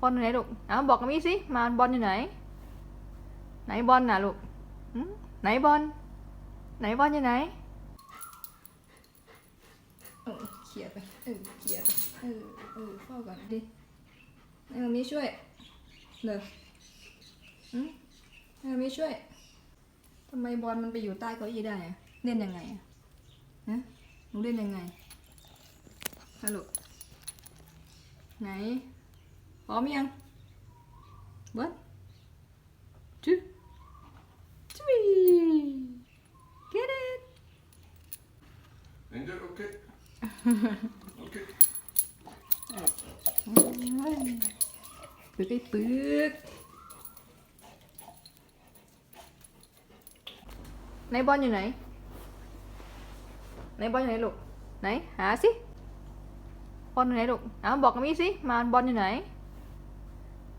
บอลอยู่ไหนลูกเอาบอกกับมี่สิ มาบอลอยู่ไหน ไหนบอลน่ะลูกไหนบอล ไหนบอลอยู่ไหนเออเขี่ยไป เออเขี่ยไป เออ เออเฝ้าก่อนดิให้มามี่ช่วยเด้อหึให้มามี่ช่วยทำไมบอลมันไปอยู่ใต้เก้าอี้ได้อะเล่นยังไงอะฮะหนูเล่นยังไงฮัลโหลไหน พร้อมยัง One, two, three. Get it. Ender, okay. okay. ปึกไอ้ปึกไหนบอลอยู่ไหนไหนบอลอยู่ไหนลูก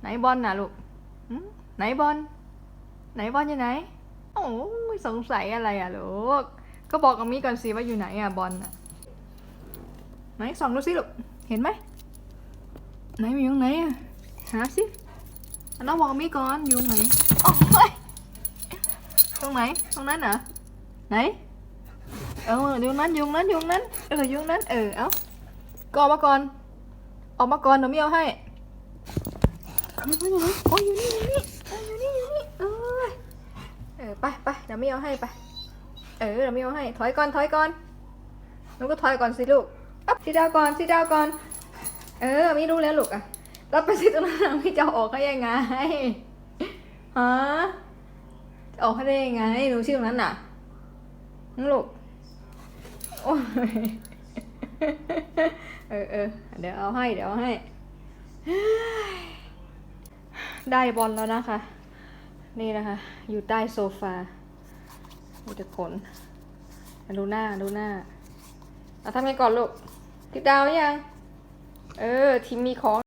ไหนบอลน่ะลูกไหนบอลไหนบอลอยู่ไหนโอ้ยสงสัยอะไรอะลูก ก็บอกกับมี่ก่อนสิว่าอยู่ไหนอะบอลน่ะไหนส่องดูสิลูก เห็นไหมไหนมีอยู่งไหนอะหาสิน้องบอกกับมี่ก่อนอยู่ตรงไหนโอ้ยตรงไหนตรงนั้นเหรอไหนเอออยู่ตรงนั้นอยู่งนั้นอยู่งนั้นเอออยู่งนั้นเออเอ้าก็ออกมาก่อนออกมาก่อนเดี๋ยวไม่เอาให้ เอามาอยู่นโอ้ยอยู่นี่อยู่นี่เอออยู่นี่อยู่นี่เออเออไปไปเดี๋ยวไม่เอาให้ไปเออเดี๋ยวไม่เอาให้ถอยก่อนถอยก่อนหนูก็ถอยก่อนสิลูกอัพซีดาวก่อนซีดาวก่อน เออไม่รู้แล้วลูกอะแล้วไปสิตรงนั้นพี่จะอาออกให้ยังไงฮะจะออกให้ได้ยังไงหนูชื่อตรงนั้นน่ะลูกโอ้ยเออเออเดี๋ยวเอาให้เดี๋ยวเอาให้ ได้บอลแล้วนะคะ นี่นะคะ อยู่ใต้โซฟามีแต่ขนดูหน้าดูหน้าเอาทำไงก่อนลูกติดดาวยัง เออทีมมีของ